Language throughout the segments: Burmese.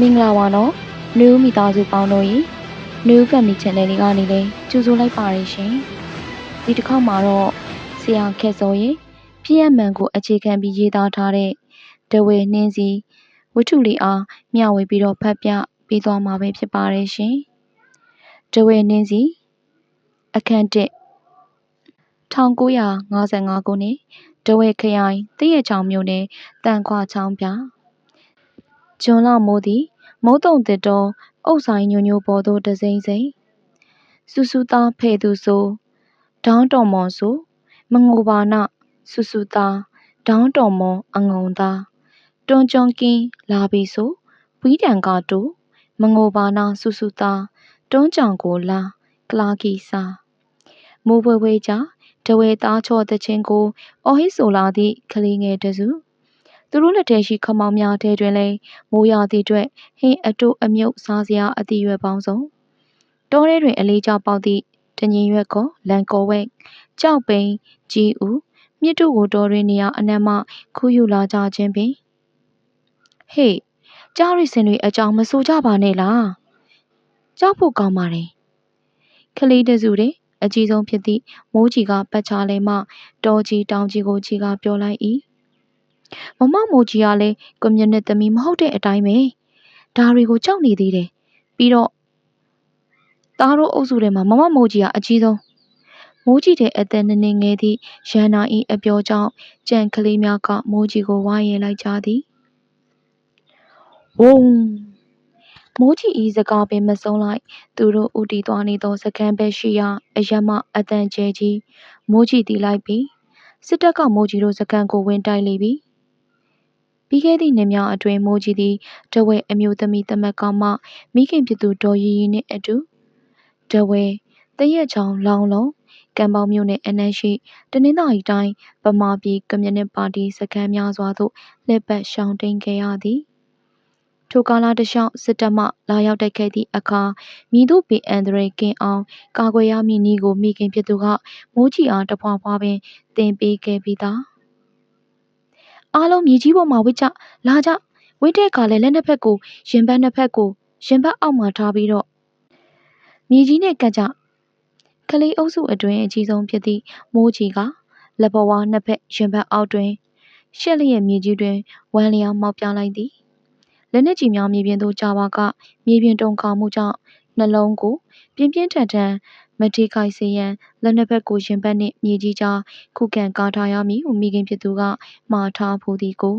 မင်္ဂလာပါနော်နယူးမိသားစုပေါင်းတို့ရေနယူး Family Channel လေးကနေလည်းကြိုဆိုလိုက်ပါရရှင်ဒီတစ်ခေါက်မှာတော့ဆရာခက်စောရေပြည့်ရမှန်ကိုအခြေခံပြီးရေးသားထားတဲ့ဒဝေနှင်းစီဝတ္ထုလေးအားမျှဝေပြီးတော့ဖတ်ပြပေးသွားမှာပဲဖြစ်ပါတယ်ရှင်ဒဝေနှင်းစီအခန်း1 1955ခုနှစ်ဒဝဲခရိုင်တည့်ရချောင်မြို့နယ်တန်ခွာချောင်းပြ ဂျွန်လမိုးသည် မုတ်တုံတစ်တော်အုပ်ဆိုင်ညိုညိုပေါ်သို့ တစိမ့်စိမ့်စူစူသားဖဲ့သူဆို ဒေါင်းတော်မော်ဆို မငိုပါနစူစူသားဒေါင်းတော်မော်အငုံသားတွန်းကြွန်ကင်းလာပြီဆိုဝီးတန်ကာတူမငိုပါနာစူစူသားတွန်းကြောင်ကိုလာ ကလာကီစာ မိုးပွဲပွဲကြတဝဲသားချော့တချင်းကို အော်ဟစ်ဆိုလာသည့် ကလေးငယ်တစု သူတို့လက်ထဲရှိခမောင်များထဲတွင်လည်းမိုးရသည့်အတွက်ဟင်းအတုအမြုပ်စားစရာအသည့်ရွယ်ပေါင်းစုံတောထဲတွင်အလေးကျပေါက်သည့်တငင်ရွက်ကောလန်ကောဝဲကြောက်ပိန်ကြီးဦးမြစ်တို့ကိုတော်တွင်နေရာအနှံ့မှခူးယူလာကြခြင်းပင်ဟေ့ကြားရစင်တွေအကြောင်းမဆိုကြပါနဲ့လားကြောက်ဖို့ကောင်းပါတယ်ခလီးတစုတဲ့အကြီးဆုံးဖြစ်သည့်မိုးကြီးကပတ်ချလဲမှတော်ကြီးတောင်ကြီးကိုကြီးကပြောလိုက်၏ မမမိုးကြီးကလည်းကွန်မြူနစ်သမီးမဟုတ်တဲ့အတိုင်းပဲဒါတွေကိုကြောက်နေသေးတယ်ပြီးတော့သားတို့အုပ်စုထဲမှာမမမိုးကြီးကအကြီးဆုံးမိုးကြီးတဲ့အသက်နည်းနည်းငယ်သည့်ရန်နာ၏အပြောကြောင့်ကြံကလေးများကမိုးကြီးကိုဝိုင်းရလိုက်ကြသည်ဝုန်းမိုးကြီး၏စကားပင်မဆုံးလိုက်သူတို့ဦးတည်သွားနေသောစခန်းဘက်ရှိရာအရက်မှအတန်ကျဲကြီးမိုးကြီးတီးလိုက်ပြီးစစ်တပ်ကမိုးကြီးတို့စခန်းကိုဝင်တိုက်လေပြီ ပြီးခဲ့သည့်နှစ်များအတွင်း မိုးကြီးသည်တဝဲအမျိုးသမီးသမက်ကမှ မိခင်ဖြစ်သူ ဒေါ်ရီရီနှင့်အတူတဝဲတရက်ချောင်းလောင်လုံး ကံပေါင်းမြို့နယ်အနှံ့ရှိ တနင်္သာရီတိုင်း ဗမာပြည်ကွန်မြူနစ်ပါတီ စခန်းများစွာသို့ လှည့်ပတ်ရှောင်တိန်ခဲ့ရသည် ထိုကာလတလျှောက် စစ်တပ်မှ လာရောက်တိုက်ခိုက်သည့်အခါ မည်သို့ပင်အန္တရာယ်ကင်းအောင် ကာကွယ်ရမည့်နည်းကို မိခင်ဖြစ်သူက မိုးကြီးအား တဖွာဖွာပင် သင်ပေးခဲ့ပြီးသား အားလုံးမြေကြီးပေါ်မှာဝစ်ကြလာကြဝစ်တဲ့အခါလည်းလက်နှစ်ဖက်ကိုရင်ဘတ်နှစ်ဖက်ကိုရင်ဘတ်အောက်မှာထားပြီးတော့မြေကြီးနဲ့ကပ်ကြကလေးအုပ်စုအတွင်းအကြီးဆုံးဖြစ်သည့်မိုးကြီးကလက်ဘဝနှစ်ဖက်ရင်ဘတ်အောက်တွင်ရှက်လျက်မြေကြီးတွင်ဝမ်းလျားမောက်ပြလိုက်သည်လက်နက်ကြီးများမြေပြင်သို့ကျပါကမြေပြင်တုန်ခါမှုကြောင့်နှလုံးကိုပြင်းပြင်းထန်ထန် မထိခိုက်စေရန်လက်နှစ်ဖက်ကိုရင်ဘတ်နှင့်မြေကြီးကြားခုခံကာထားရမည်ဟုမိခင်ဖြစ်သူကမှာထားဖူးသည်ကို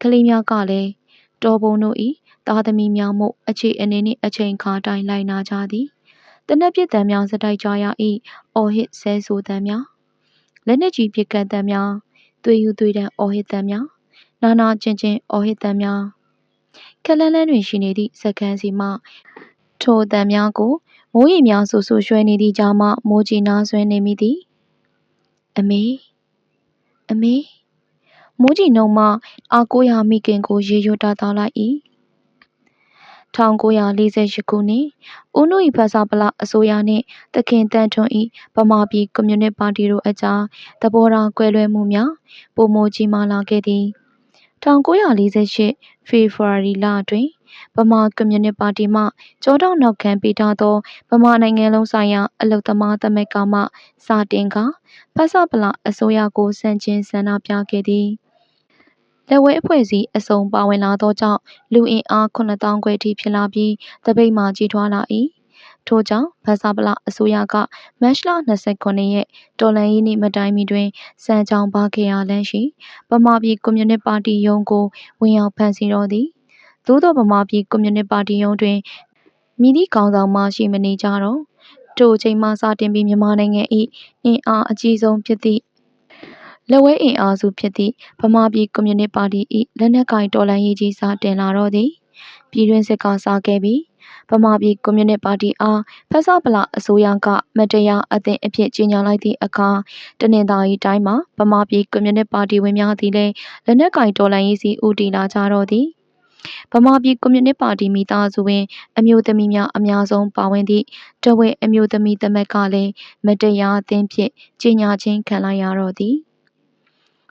ကလေးများကလည်းတော်ပုံတို့၏သားသမီးများမို့အခြေအနေနှင့်အချိန်ခါတိုင်းလိုက်နာကြသည်တနက်ပြစ်တံများစတိုက်ကြရ၏အော်ဟစ်ဆဲဆိုတံများလက်နက်ကြီးပစ်ကတ်တံများသွေးယူသွေးတံအော်ဟစ်တံများနာနာကျင်ကျင်အော်ဟစ်သံများခက်လန်းလန်းတွင်ရှိနေသည့်စက္ကန့်စီမှထိုအသံများကို မိုးရေများဆူဆူရွှဲနေသည့်ကြားမှမိုးကြီးနားဆွဲနေမိသည်အမေအမေမိုးကြီးနှုံမှအာကိုရာမိခင်ကိုရေရွတ်တာတောင်းလိုက်၏1948ခုနှစ်ဦးနု၏ဖဆပလအစိုးရနှင့်တခင်တန်းထွန်း၏ဗမာပြည်ကွန်မြူနစ်ပါတီတို့အကြားသဘောထားကွဲလွဲမှုများပုံမိုကြီးမားလာခဲ့သည်1948ဖေဖော်ဝါရီလတွင် ဗမာကွန်မြူနစ်ပါတီမှ ကျောထောက်နောက်ခံပေးထားသော ဗမာနိုင်ငံလုံးဆိုင်ရာ အလုပ်သမားသမဂ္ဂမှ စတင်ကာ ဖဆပလအစိုးရကို ဆန့်ကျင်ဆန္ဒပြခဲ့သည် လက်ဝဲအဖွဲ့အစည်းအစုံပါဝင်လာသောကြောင့် လူအင်အား9000ခွဲထိဖြစ်လာပြီးတပိတ်မှကြီးထွားလာ၏ထို့ကြောင့် ဖဆပလအစိုးရက မတ်လ29ရက် တော်လှန်ရေးနေ့မတိုင်မီတွင်စံချောင်းဘာခေယာလမ်းရှိ ဗမာပြည်ကွန်မြူနစ်ပါတီရုံးကို ဝင်ရောက်ဖမ်းဆီးတော်သည် သို့သောဗမာပြည်ကွန်မြူနစ်ပါတီရုံးတွင်မိသည့်ခေါင်းဆောင်မှရှိမနေကြတော့ထိုအချိန်မှစတင်ပြီးမြန်မာနိုင်ငံ၏အင်အားအကြီးဆုံးဖြစ်သည့်လက်ဝဲအင်အားစုဖြစ်သည့်ဗမာပြည်ကွန်မြူနစ်ပါတီ၏လက်နက်ကိုင်တော်လှန်ရေးကြီးစတင်လာတော့သည်ပြည်တွင်းစစ်ကစားခဲ့ပြီးဗမာပြည်ကွန်မြူနစ်ပါတီအားဖက်ဆပလအစိုးရကမတရားအသင်းအဖြစ်ကြေညာလိုက်သည့်အခါတနင်္သာရီတိုင်းမှာဗမာပြည်ကွန်မြူနစ်ပါတီဝင်များသည်လည်းလက်နက်ကင်တော်လှန်ရေးစီဦးတည်လာကြတော့သည် ဗမာပြည်ကွန်မြူနစ်ပါတီမိသားစုဝင် အမျိုးသမီးများအများဆုံးပါဝင်သည့်တဝဲအမျိုးသမီးသမက်ကလည်းမတရားအသင်းဖြင့်ကြေညာခြင်းခံလိုက်ရတော့သည်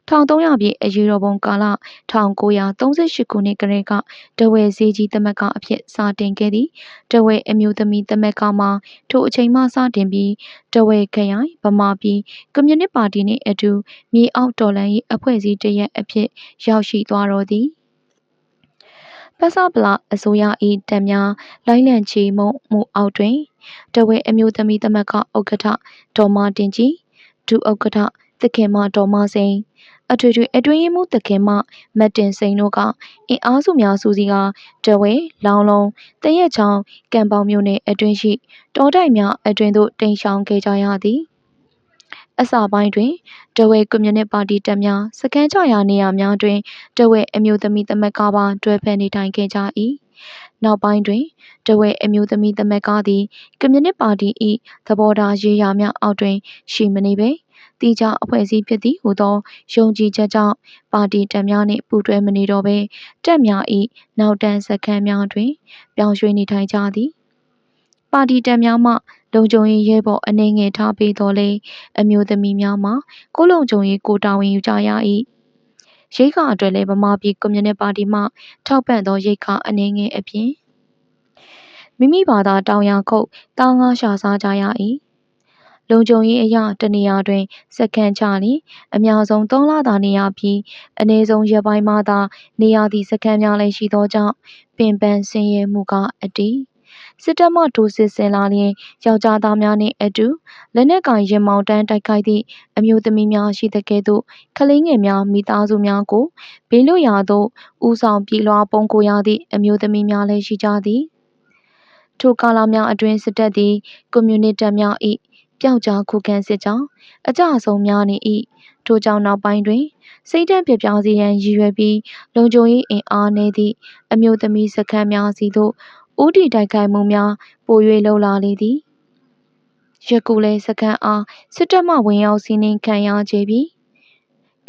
1300ပြည့်အရေးတော်ပုံကာလ1938ခုနှစ်ကတည်းကတဝဲဈေးကြီးသမက်ကအဖြစ်စတင်ခဲ့သည်တဝဲအမျိုးသမီးသမက်ကမှာထိုအချိန်မှစတင်ပြီးတဝဲခရိုင်ဗမာပြည်ကွန်မြူနစ်ပါတီနှင့်အတူမြေအောက်တော်လှန်ရေးအဖွဲ့အစည်းတစ်ရပ်အဖြစ်ရောက်ရှိသွားတော်သည် ဖဆပလအစိုးရ၏တပ်များလိုက်လံချေမှုန်းမှုအောက်တွင်တဝဲအမျိုးသမီးသမက်ကဥက္ကဋ္ဌဒေါ်မတင်ကြည်ဒုဥက္ကဋ္ဌသခင်မဒေါ်မစိန်အထွေထွေအတွင်းရေးမှူးသခင်မမတ်တင်စိန်တို့ကအင်အားစုများစုစည်းကတဝဲလောင်လုံးတရက်ချောင်းကံပေါင်မြို့နယ်အတွင်းရှိတောတိုက်များအတွင်သို့တိမ်ရှောင်ခဲ့ကြရသည် အစပိုင်းတွင်တဝဲကွန်မြူနစ်ပါတီတပ်များစခန်းချရာနေရာများတွင်တဝဲအမျိုးသမီးသမက်ကပါ တွဲဖက်နေထိုင်ခဲ့ကြ၏နောက်ပိုင်းတွင်တဝဲအမျိုးသမီးသမက်ကသည်ကွန်မြူနစ်ပါတီ၏သဘောထားရေးရာများအောက်တွင် ရှိမနေပေတိကျအဖွဲ့အစည်းဖြစ်သည်ဟုသောယုံကြည်ချက်ကြောင့်ပါတီတပ်များနှင့်ပူးတွဲမနေတော့ဘဲတပ်များ၏နောက်တန်းစခန်းများတွင် ပြောင်းရွှေ့နေထိုင်ကြသည်ပါတီတပ်များမှ လုံခြုံရေးရဲဘော်အနေငယ်ထားပေးတော်လဲအမျိုးသမီးများမှာကိုလုံခြုံရေးကိုတာဝန်ယူကြရ၏ရိတ်ခါအတွက်လည်းဗမာပြည်ကွန်မြူနတီပါတီမှထောက်ပံ့သောရိတ်ခါအနေငယ်အပြင်မိမိဘာသာတောင်ယာခုတ်တားငါးရှာစားကြရ၏လုံခြုံရေးအရတနေရာတွင်စက္ကန့်ချလျှင်အများဆုံး၃လသာနေရပြီးအနည်းဆုံးရက်ပိုင်းမှသာနေရသည့်စခန်းများလည်းရှိသောကြောင့်ပင်ပန်းဆင်းရဲမှုကအတည် စစ်တပ်မှထိုးစစ်ဆင်လာလျှင် ယောက်ျားသားများနှင့်အတူ လက်နက်ကိုင်ရင်မောင်းတန်းတိုက်ခိုက်သည့် အမျိုးသမီးများရှိသကဲ့သို့ ကလေးငယ်များမိသားစုများကို ဘေးလွတ်ရာသို့ ဦးဆောင်ပြေးလွှားပုန်းခိုရသည့် အမျိုးသမီးများလည်းရှိကြသည် ထိုကာလများအတွင်း စစ်တပ်သည် ကွန်မြူနစ်တပ်များ၏ပျောက်ကြားခုခံစစ်ကြောင့် အကြဆုံးများနေ၏ထိုကြောင့်နောက်ပိုင်းတွင် စိတ်ဓာတ်ပျက်ပြားစေရန်ရည်ရွယ်ပြီး လုံခြုံရေးအင်အားနည်းသည့် အမျိုးသမီးစခန်းများစီသို့ ဦးတည်တိုက်ခိုက်မှုများ ပို၍လှုပ်လာလေသည်ယခုလည်းစခန်းအားစစ်တပ်မှဝင်ရောက်စီးနင်းခံရကြပြီ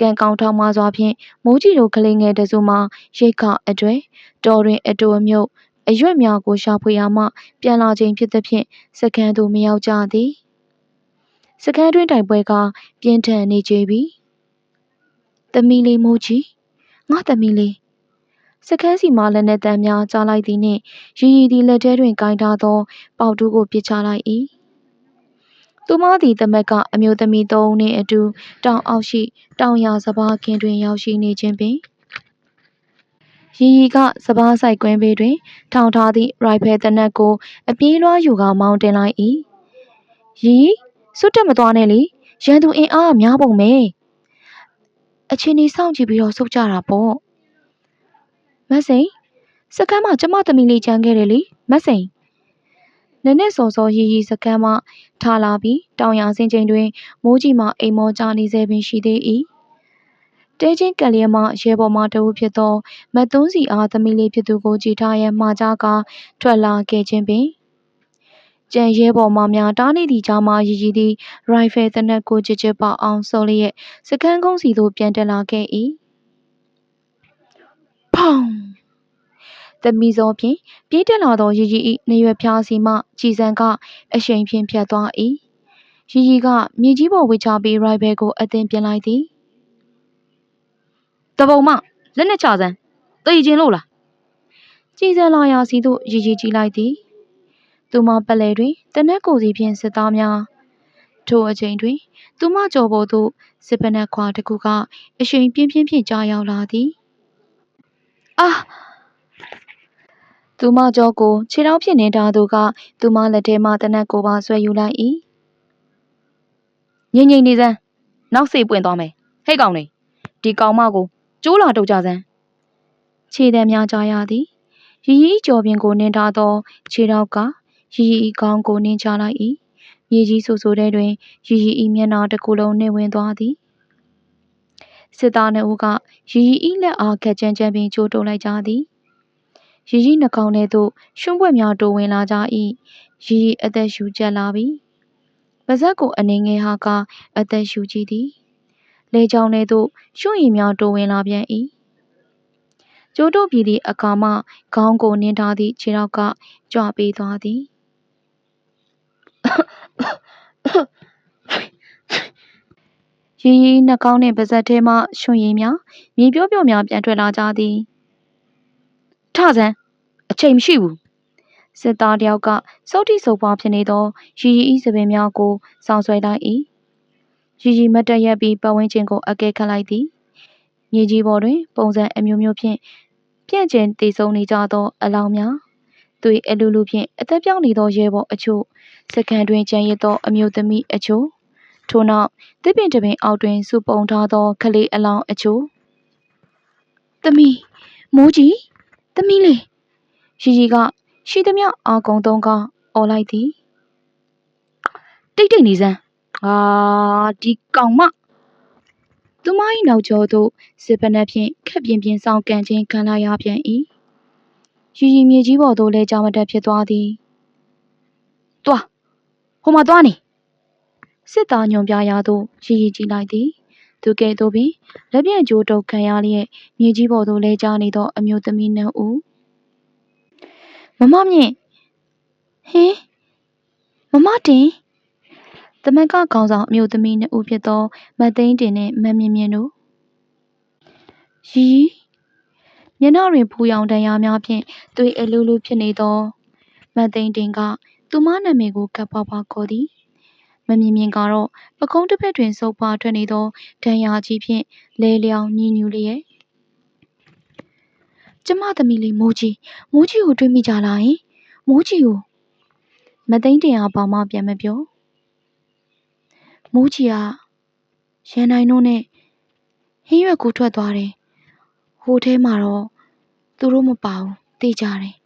ကံကောင်းထောက်မစွာဖြင့်မိုးကြီးတို့ကလေးငယ်တစုမှရိတ်ခအတွေ့တော်တွင်အတူအမြုပ်အရွက်များကိုရှာဖွေရမှပြန်လာခြင်းဖြစ်သဖြင့်စခန်းသို့မရောက်ကြသည်စခန်းတွင်တိုက်ပွဲကပြင်းထန်နေကြပြီသမီးလေးမိုးကြီးငါသမီးလေး စခန်းစီမှလက်နက်တမ်းများကြားလိုက်သည်နှင့်ရီရီသည်လက်ထဲတွင်ကင်ထားသော ပေါတူးကိုပစ်ချလိုက်၏သူမသည်တမက်ကအမျိုးသမီးသုံးဦးနှင့်အတူတောင်အောက်ရှိတောင်ယာစပါးခင်းတွင်ရောက်ရှိနေခြင်းပင်ရီရီကစပားဆိုင်ကွင်းဘေးတွင် ထောင်ထားသည့်ရိုင်ဖယ်သေနတ်ကိုအပြေးလွှားယူကာမောင်းတင်လိုက်၏ရီစွတ်တက်မသွားနဲ့လေရန်သူအင်အားများပုံပဲအချင်းကြီးစောင့်ကြည့်ပြီးတော့စုတ်ကြတာပေါ့ မစိန်စကမ်းမကျမသမီးလေးချမ်းခဲ့တယ်လေမစိန်နည်းနည်းစော်စောရီရီစကမ်းမထားလာပြီးတောင်ရဆင်းချိန်တွင်မိုးကြီးမှအိမ်မောကြနေစေပင်ရှိသေး၏တဲချင်းကလျက်မှရဲဘော်မှတဦးဖြစ်သောမတ်သွန်းစီအားသမီးလေးဖြစ်သူကိုကြည်ထားရန်မှာကြားကာထွက်လာခဲ့ခြင်းပင်ကြံရဲဘော်မများတားနေသည့်ကြားမှရည်ရည်သည့်ရိုင်ဖယ်သေနတ်ကိုကြစ်ကြစ်ပေါအောင်ဆုပ်လျက်စကန်းကုန်းစီသို့ပြန်တက်လာခဲ့၏ဖောင် သမီးစောဖြင့်ပြေးတက်လာသောရည်ရည်၏နေရွယ်ဖျားစီမှကြည်စံကအရှိန်ဖြင့်ဖြတ်သွား၏ရည်ရည်ကမြေကြီးပေါ်ဝေချပြီးရိုင်ဖယ်ကိုအသင်ပြင်လိုက်သည်တပုံမလက်နဲ့ချစမ်းတေးခြင်းလို့လားကြည်စံလာရာစီသို့ရည်ရည်ကြည့်လိုက်သည်သူမပလဲတွင်တနက်ကိုစီဖြင့်စစ်သားများထိုအချိန်တွင် သူမကြော်ပေါ်သို့စစ်ပနက်ခွာတစ်ခုကအရှိန်ပြင်းပြင်းဖြင့်ကြားရောက်လာသည်အာ သူမကြောကိုခြေထောက်ဖြင့်နင်းထားသူက သူမလက်ထဲမှတနက်ကိုပါဆွဲယူလိုက်၏ငိမ့်ငိမ့်နေစမ်းနောက်စေပွင့်သွားမယ်ဟဲ့ကောင်နေဒီကောင်မကိုကျိုးလာတုတ်ကြစမ်းခြေတံများကြားရသည်ရီရီကြော်ပြင်ကိုနင်းထားသောခြေထောက်ကရီရီဤကောင်းကိုနင်းချလိုက်၏မြေကြီးဆူဆူတဲ့တွင်ရီရီဤမျက်နှာတစ်ခုလုံးနှင့်ဝင်သွားသည်စစ်သားနှုတ်ကရီရီဤလက်အားခက်ကြမ်းကြမ်းပင်ကြိုးတုံလိုက်ကြသည် ရီရီနှာခေါင်းထဲသို့ရှွန့်ပွက်များတိုးဝင်လာကြ၏ရီရီအသက်ရှူကျက်လာပြီပါဇက်ကိုအနေငယ်ဟာကအသက်ရှူကြည့်သည်လေချောင်းထဲသို့ရွှွန့်ရည်များတိုးဝင်လာပြန်၏ကျိုးတို့ပြည်သည့်အခါမှခေါင်းကိုနင်းထားသည့်ခြေထောက်ကကြွပေးသွားသည်ရီရီနှာခေါင်းနှင့်ပါးစပ်ထဲမှရွှွန်ရည်များမြေပြော့ပြော့များပြန်ထွက်လာကြသည်ထဆန်းအ ချိန်မရှိဘူးစစ်သားတယောက်ကစုတ်တိစုပ်ပွားဖြစ်နေသောရီရီဤစပင်များကိုစောင်းဆွဲလိုက်၏ရီရီမတ်တက်ရက်ပြီးပတ်ဝန်းကျင်ကိုအကဲခတ်လိုက်သည်မြေကြီးပေါ်တွင် ပုံစံအမျိုးမျိုးဖြင့်ပြန့်ကျင်တည်ဆုံနေကြသောအလောင်းများသွေးအလူလူဖြင့်အသက်ပြောင်းနေသောရဲဘော်အချို့စကန်တွင်ကျန်ရစ်သောအမျိုးသမီးအချို့ထို့နောက်တစ်ပင်တစ်ပင်အောက်တွင်စုပုံထားသောကလေးအလောင်းအချို့သမီးမိုးကြီးသမီးလေး ရီရီက ရှိသမျှအာကုံသုံးကအော်လိုက်သည်တိတ်တိတ်နေစမ်းအာဒီကောင်မသူမ၏နောက်ကျောသို့စစ်ပနက်ဖြင့်ခက်ပြင်းပြင်းဆောင်ကန်ခြင်းခံလာရပြန်၏ရီရီမြေကြီးပေါ်သို့လဲကြောင်မတက်ဖြစ်သွားသည်တွားဟိုမှာတွားနေစစ်သားညွန်ပြရာသို့ရီရီကြည့်လိုက်သည်သူကဲ့သို့ပင်လက်ပြန့်ကြိုးတုပ်ခံရလျက်မြေကြီးပေါ်သို့လဲကျနေသောအမျိုးသမီးနှံ့ဦး မမမြင့်ဟင်းမမတင်သမက်ကခေါင်းဆောင်အမျိုးသမီးနှစ်ဦးဖြစ်သောမတ်သိန်းတင်နှင့်မတ်မြင့်မြင့်တို့ရီမျက်နှာတွင်ဖူရောင်တန်ရာများဖြင့်သွေးအလူလူဖြစ်နေသောမတ်သိန်းတင်ကသူမနာမည်ကိုကပ်ပွားပွားခေါ်သည်မမြင်မြင်ကတော့ပကုံးတစ်ဖက်တွင်စုပ်ပွားထွက်နေသောဒဏ်ရာကြီးဖြင့်လဲလျောင်ညှဉ်းညူလျက် ကျမသမီးလေးမိုးကြီးမိုးကြီးကိုတွေ့မိကြလားယင်မိုးကြီးကိုမသိန်းတင်အားဘာမှပြန်မပြောမိုးကြီးကရန်နိုင်တို့နဲ့ဟင်းရွက်ကူထွက်သွားတယ်ဟိုထဲမှာတော့သူတို့မပါဘူးသိကြတယ်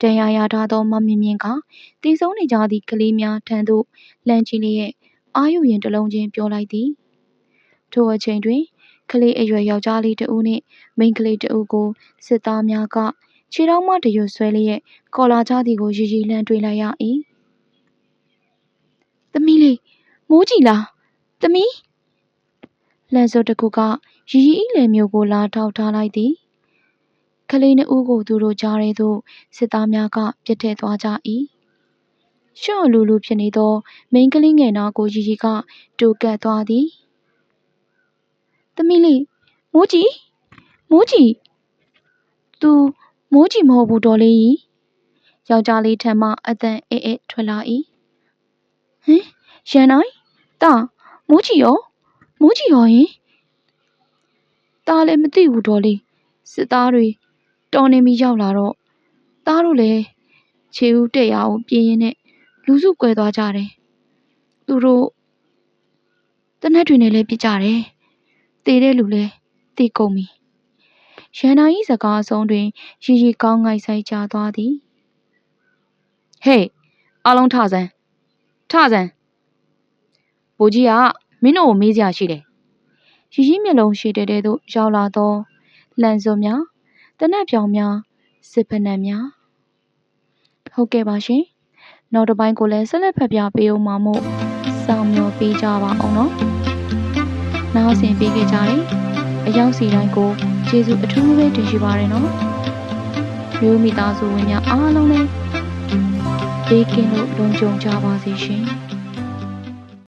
တန်ရာရထားသောမမြင့်မြင့်ကတည်ဆုံးနေကြသည့်ကလေးများထံသို့လှမ်းကြည့်လျက်အာယုရင်တစ်လုံးချင်းပြောလိုက်သည်ထိုအချိန်တွင် ကလေးအရွယ်ယောက်ျားလေးတဦးနှင့်မိန်းကလေးတဦးကိုစစ်သားများကခြေထောက်မှတရွတ်ဆွဲလျက်ကော်လာကြသည်ကိုရည်ရည်လန့်တွေ့လိုက်ရ၏။သမီးလေးမိုးကြည်လားသမီးလန်စောတကူကရီရီဤလေမျိုးကိုလာထောက်ထားလိုက်သည်ကလေးနှစ်ဦးကိုသူတို့ကြားထဲသို့စစ်သားများကပြစ်ထည့်သွားကြ၏ရှွန့်လူလူဖြစ်နေသောမိန်းကလေးငယ်နာကိုရီရီကတူကတ်သွားသည် သမီးလေးမိုးကြည်မိုးကြည်သူမိုးကြည်မဟုတ်ဘူးတော်လေးကြီးယောက်ျားလေးထံမှအတန်အေးအေးထွက်လာ၏ဟင်ရန်နိုင်တာမိုးကြည်ရောမိုးကြည်ရောယင်တားလည်းမသိဘူးတော်လေးစစ်သားတွေတော်နေပြီးရောက်လာတော့သားတို့လည်းခြေဦးတက်ရအောင်ပြင်းရင်နဲ့လူစုကွဲသွားကြတယ်သူတို့တနက်တွေနဲ့လည်းပြစ်ကြတယ် တေတဲ့လူလည်းတေကုန်ပြီရန်နာ၏စကားအဆုံးတွင်ရီရီကောင်းငိုက်ဆိုင်ကြသွားသည်ဟေးအလုံးထဆန်းထဆန်းဘူကြီးကမင်းတို့ကိုမေးစရာရှိတယ်ရီရီမျက်လုံးရှိတဲ့တဲ့သို့ရောက်လာသောလန်စွန်များတနက်ပြောင်များစစ်ဖက်နှံများဟုတ်ကဲ့ပါရှင်နောက်တစ်ပိုင်းကိုလည်းဆက်လက်ဖတ်ပြပေးအောင်မှာမို့စောင့်မျှော်ပေးကြပါအောင်နော် နောက်ဆင်ပေးခဲ့ကြတယ်အရောက်စီတိုင်းကိုကျေးဇူးအထူးပဲတင်ရှိပါတယ်နော်မျိုးမိသားစုဝင်များအားလုံးလည်းဘေးကင်းလို့လုံခြုံကြပါစေရှင်